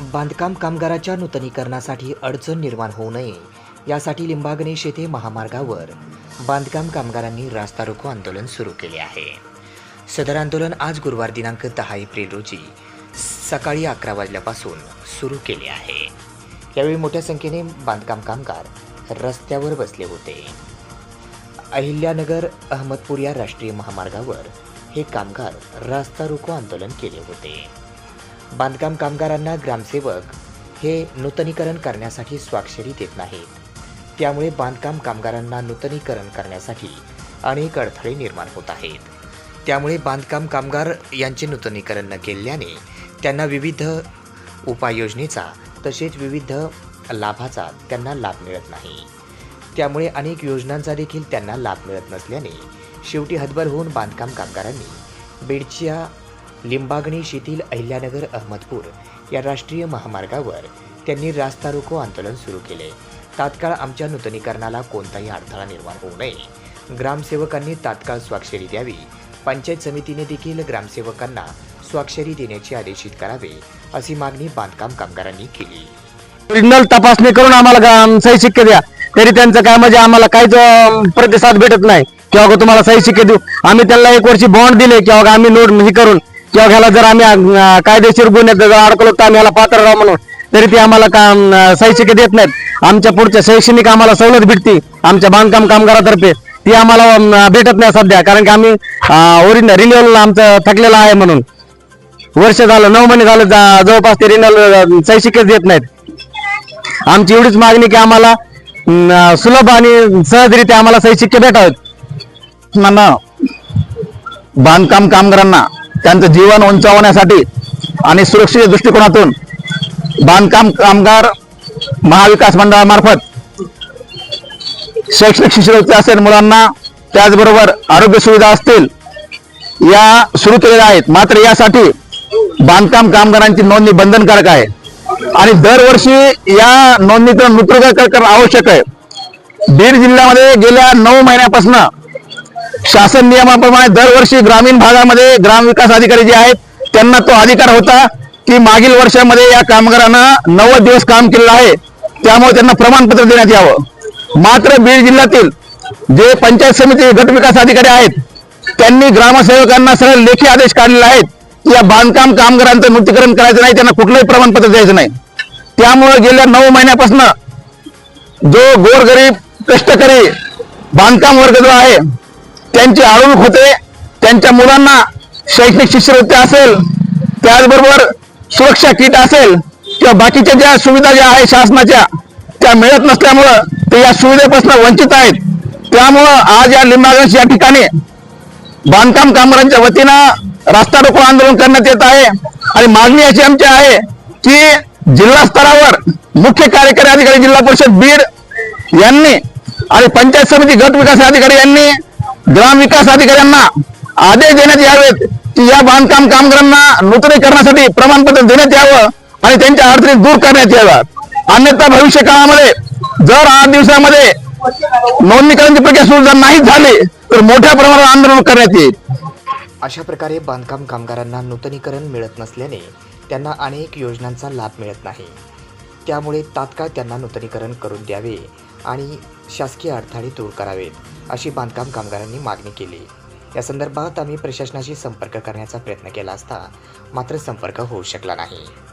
बांधकाम कामगाराच्या नूतनीकरणासाठी अडचण निर्माण होऊ नये. यासाठी लिंबागणेश येथे महामार्गावर बांधकाम कामगारांनी रास्ता रोको आंदोलन सुरू केले आहे. सदर आंदोलन आज गुरुवार दिनांक दहा एप्रिल रोजी सकाळी अकरा वाजल्यापासून सुरू केले आहे. यावेळी मोठ्या संख्येने बांधकाम कामगार रस्त्यावर बसले होते. अहिल्यानगर अहमदपूर या राष्ट्रीय महामार्गावर हे कामगार रास्ता रोको आंदोलन केले होते. बांधकाम कामगारांना ग्रामसेवक हे नूतनीकरण करण्यासाठी स्वाक्षरी देत नाहीत. त्यामुळे बांधकाम कामगारांना नूतनीकरण करण्यासाठी अनेक अडथळे निर्माण होत आहेत. त्यामुळे बांधकाम कामगार यांचे नूतनीकरण न केल्याने त्यांना विविध उपाययोजनेचा तसेच विविध लाभाचा त्यांना लाभ मिळत नाही. त्यामुळे अनेक योजनांचा देखील त्यांना लाभ मिळत नसल्याने शेवटी हतबल होऊन बांधकाम कामगारांनी बीडच्या लिंबागणी शेतील अहिल्यानगर अहमदपूर या राष्ट्रीय महामार्गावर त्यांनी रास्ता रोको आंदोलन सुरू केले. तात्काळ आमच्या नूतनीकरणाला कोणताही अडथळा निर्माण होऊ नये. ग्रामसेवकांनी तात्काळ स्वाक्षरी द्यावी. पंचायत समितीने देखील ग्रामसेवकांना स्वाक्षरी देण्याचे आदेशित करावे अशी मागणी बांधकाम कामगारांनी केली. ओरिजिनल तपासणी करून आम्हाला सही शिक्के द्या. तरी त्यांचं काय म्हणजे आम्हाला काहीच प्रतिसाद भेटत नाही. किंवा तुम्हाला सही शिक्के देऊ. आम्ही त्यांना एक वर्षी बॉन्ड दिले किंवा आम्ही नोट हे करून किंवा ह्याला जर आम्ही अं, कायदेशीर गुन्ह्यात जर अडकलो तर आम्ही ह्याला पात्र राहू म्हणून. तरी ते आम्हाला का अं, देत नाहीत. आमच्या पुढच्या शैक्षणिक आम्हाला सवलत भेटते आमच्या बांधकाम कामगारातर्फे. ती आम्हाला अं, भेटत नाही सध्या कारण की आम्ही ओरिजिनल रिन्युअल आमचं थकलेलं आहे म्हणून. वर्ष झालं नऊ महिने झालं जा- जवळपास ते रिन्युअल शैक्षिकच देत नाहीत. आमची एवढीच मागणी की आम्हाला अं, सुलभ आणि सहजरित्या आम्हाला शैक्षिक भेटावेत. शासनानं बांधकाम कामगारांना त्यांचं जीवन उंचावण्यासाठी आणि सुरक्षेच्या दृष्टिकोनातून बांधकाम कामगार महाविकास मंडळामार्फत शैक्षणिक शिष्यवृत्ती असेल मुलांना त्याचबरोबर आरोग्य सुविधा असतील या सुरू केलेल्या आहेत. मात्र यासाठी बांधकाम कामगारांची नोंदणी बंधनकारक आहे. आणि दरवर्षी या नोंदणीचं नूतनीकरण करणं आवश्यक आहे. बीड जिल्ह्यामध्ये गेल्या नऊ महिन्यापासून शासन नियमाप्रमाणे दरवर्षी ग्रामीण भागामध्ये ग्रामविकास अधिकारी जे आहेत त्यांना तो अधिकार होता की मागील वर्षामध्ये या कामगारांना नव्वद दिवस काम केलेलं आहे. त्यामुळे त्यांना प्रमाणपत्र देण्यात यावं. मात्र बीड जिल्ह्यातील जे पंचायत समिती गट विकास अधिकारी आहेत त्यांनी ग्रामसेवकांना सरळ लेखी आदेश काढलेले आहेत की या बांधकाम कामगारांचं नूतनीकरण करायचं नाही त्यांना कुठलंही प्रमाणपत्र द्यायचं नाही. त्यामुळे गेल्या नऊ महिन्यापासून जो गोरगरीब कष्टकरी बांधकाम वर्ग जो आहे त्यांची आळवणूक होते त्यांच्या मुलांना शैक्षणिक शिष्यवृत्ती असेल त्याचबरोबर सुरक्षा किट असेल किंवा बाकीच्या ज्या सुविधा ज्या आहेत शासनाच्या त्या मिळत नसल्यामुळं ते या सुविधेपासून वंचित आहेत. त्यामुळं आज या लिंबागंज या ठिकाणी बांधकाम कामगारांच्या वतीनं रस्ता रोको आंदोलन करण्यात येत आहे. आणि मागणी अशी आमची आहे की जिल्हा स्तरावर मुख्य कार्यकारी अधिकारी जिल्हा परिषद बीड यांनी आणि पंचायत समिती गट विकास अधिकारी यांनी ग्रामविकास अधिकाऱ्यांना आदेश देण्यात यावेत की या बांधकाम कामगारांना नूतनीकरणासाठी प्रमाणपत्र देण्यात यावं आणि त्यांच्या अडचणी दूर करण्यात याव्यात. अन्यथा भविष्य काळामध्ये जर आठ दिवसामध्ये नोंदणीकरणाची प्रक्रिया सुरू जर नाही झाली तर मोठ्या प्रमाणावर आंदोलन करण्यात येईल. अशा प्रकारे बांधकाम कामगारांना नूतनीकरण मिळत नसल्याने त्यांना अनेक योजनांचा लाभ मिळत नाही. त्यामुळे तात्काळ त्यांना नूतनीकरण करून द्यावे आणि शासकीय अडथळे दूर करावेत. अशी बांधकाम कामगारांनी मागणी केली. या संदर्भात आम्ही प्रशासनाशी संपर्क करण्याचा प्रयत्न केला असता मात्र संपर्क होऊ शकला नाही.